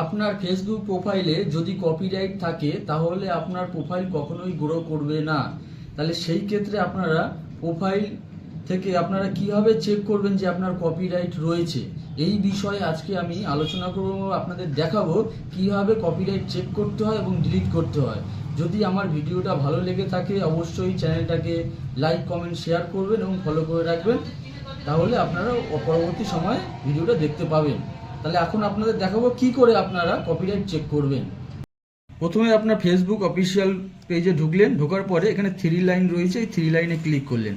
আপনার ফেসবুক প্রোফাইলে যদি কপিরাইট থাকে, তাহলে আপনার প্রোফাইল কখনোই গ্রো করবে না। তাহলে সেই ক্ষেত্রে আপনারা প্রোফাইল থেকে আপনারা কীভাবে চেক করবেন যে আপনার কপিরাইট রয়েছে? এই বিষয়ে আজকে আমি আলোচনা করব আপনাদের দেখাবো কীভাবে কপিরাইট চেক করতে হয় এবং ডিলিট করতে হয়। যদি আমার ভিডিওটা ভালো লেগে থাকে, অবশ্যই চ্যানেলটাকে লাইক কমেন্ট শেয়ার করবেন এবং ফলো করে রাখবেন। তাহলে আপনারা পরবর্তী সময় ভিডিওটা দেখতে পাবেন। তাহলে এখন আপনাদের দেখাবো কি করে আপনারা কপিরাইট চেক করবেন। প্রথমে আপনার ফেসবুক অফিসিয়াল পেজে ঢুকলেন, ঢোকার পরে এখানে থ্রি লাইন রয়েছে, এই থ্রি লাইনে ক্লিক করলেন।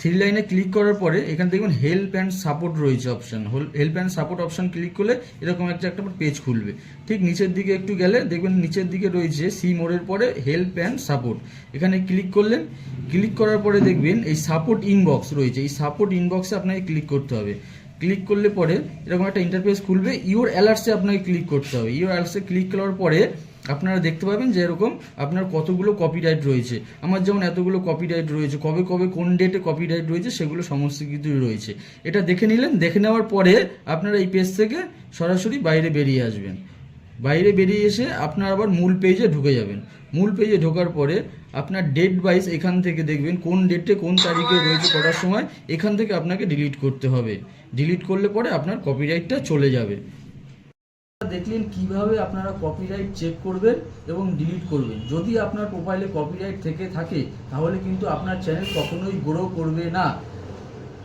থ্রি লাইনে ক্লিক করার পরে এখানে দেখবেন হেল্প অ্যান্ড সাপোর্ট রয়েছে option help and support option click করলে এরকম একটা একটা পেজ খুলবে। ঠিক নিচের দিকে একটু গেলে দেখবেন নিচের দিকে রয়েছে সি মোড়ের পরে হেল্প অ্যান্ড সাপোর্ট এখানে ক্লিক করলেন ক্লিক করার পরে দেখবেন এই সাপোর্ট ইনবক্স রয়েছে। এই সাপোর্ট ইনবক্সে আপনাকে ক্লিক করতে হবে। ক্লিক করলে পরে এরকম একটা ইন্টারফেস খুলবে। ইউর অ্যালার্টসে আপনাকে ক্লিক করতে হবে। ইউর অ্যালার্টসে ক্লিক করার পরে আপনারা দেখতে পাবেন যে এরকম আপনার কতগুলো কপিরাইট রয়েছে। আমার যেমন এতগুলো কপিরাইট রয়েছে, কবে কবে কোন ডেটে কপিরাইট রয়েছে, সেগুলো সমস্ত কিছুই রয়েছে। এটা দেখে নিলেন, দেখে নেওয়ার পরে আপনারা এই পেজ থেকে সরাসরি বাইরে বেরিয়ে আসবেন। বাইরে বেরিয়ে এসে আপনার আবার মূল পেজে ঢুকে যাবেন। মূল পেজে ঢোকার পরে আপনার ডেট ওয়াইজ এখান থেকে দেখবেন কোন ডেটে কোন তারিখে রয়েছে করার সময়, এখান থেকে আপনাকে ডিলিট করতে হবে। ডিলিট করলে পরে আপনার কপিরাইটটা চলে যাবে। দেখলেন কীভাবে আপনারা কপিরাইট চেক করবেন এবং ডিলিট করবেন। যদি আপনার প্রোফাইলে কপিরাইট থেকে থাকে, তাহলে কিন্তু আপনার চ্যানেল কখনোই গ্রো করবে না।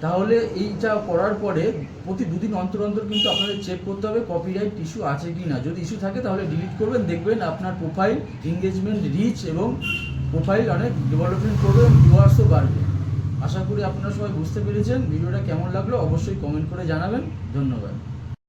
তাহলে এইটা করার পরে প্রতি দুদিন অন্তর অন্তর কিন্তু আপনাদের চেক করতে হবে কপিরাইট ইস্যু আছে কি না। যদি ইস্যু থাকে তাহলে ডিলিট করবেন, দেখবেন আপনার প্রোফাইল এঙ্গেজমেন্ট রিচ এবং প্রোফাইল অনেক ডেভেলপমেন্ট করবে ভিউয়ার্সও বাড়বে। আশা করি আপনারা সবাই বুঝতে পেরেছেন, ভিডিওটা কেমন লাগল অবশ্যই কমেন্ট করে জানাবেন। ধন্যবাদ।